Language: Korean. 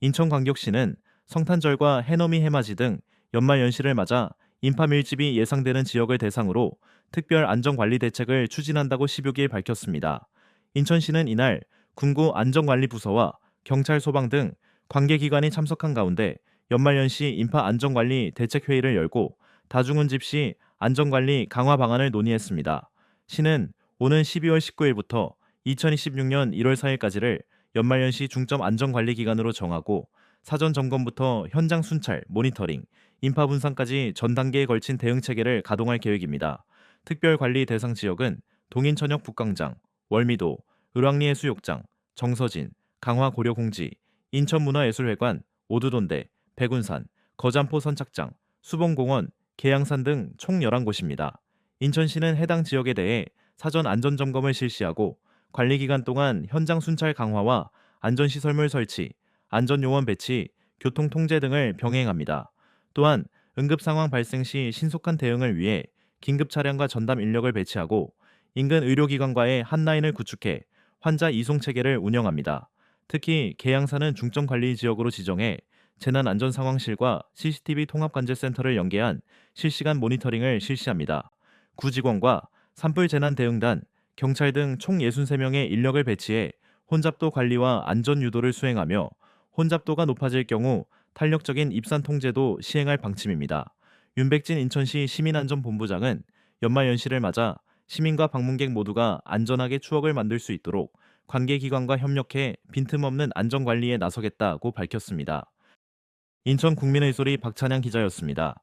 인천광역시는 성탄절과 해넘이 해맞이 등 연말 연시를 맞아 인파 밀집이 예상되는 지역을 대상으로 특별 안전관리 대책을 추진한다고 16일 밝혔습니다. 인천시는 이날 군구 안전관리부서와 경찰 소방 등 관계기관이 참석한 가운데 연말연시 인파 안전관리 대책회의를 열고 다중운 집 시 안전관리 강화 방안을 논의했습니다. 시는 오는 12월 19일부터 2026년 1월 4일까지를 연말연시 중점 안전관리 기간으로 정하고 사전 점검부터 현장 순찰, 모니터링, 인파 분산까지 전 단계에 걸친 대응 체계를 가동할 계획입니다. 특별 관리 대상 지역은 동인천역 북광장, 월미도, 을왕리 해수욕장, 정서진, 강화 고려공지, 인천문화예술회관, 오두돈대, 백운산, 거잔포 선착장, 수봉공원, 계양산 등 총 11곳입니다. 인천시는 해당 지역에 대해 사전 안전점검을 실시하고 관리 기간 동안 현장 순찰 강화와 안전시설물 설치, 안전요원 배치, 교통 통제 등을 병행합니다. 또한 응급 상황 발생 시 신속한 대응을 위해 긴급 차량과 전담 인력을 배치하고 인근 의료기관과의 한라인을 구축해 환자 이송 체계를 운영합니다. 특히 계양산은 중점 관리 지역으로 지정해 재난 안전 상황실과 CCTV 통합 관제센터를 연계한 실시간 모니터링을 실시합니다. 구직원과 산불 재난 대응단, 경찰 등 총 63명의 인력을 배치해 혼잡도 관리와 안전 유도를 수행하며 혼잡도가 높아질 경우 탄력적인 입산 통제도 시행할 방침입니다. 윤백진 인천시 시민안전본부장은 연말 연시를 맞아 시민과 방문객 모두가 안전하게 추억을 만들 수 있도록 관계기관과 협력해 빈틈없는 안전관리에 나서겠다고 밝혔습니다. 인천 국민의 소리 박찬양 기자였습니다.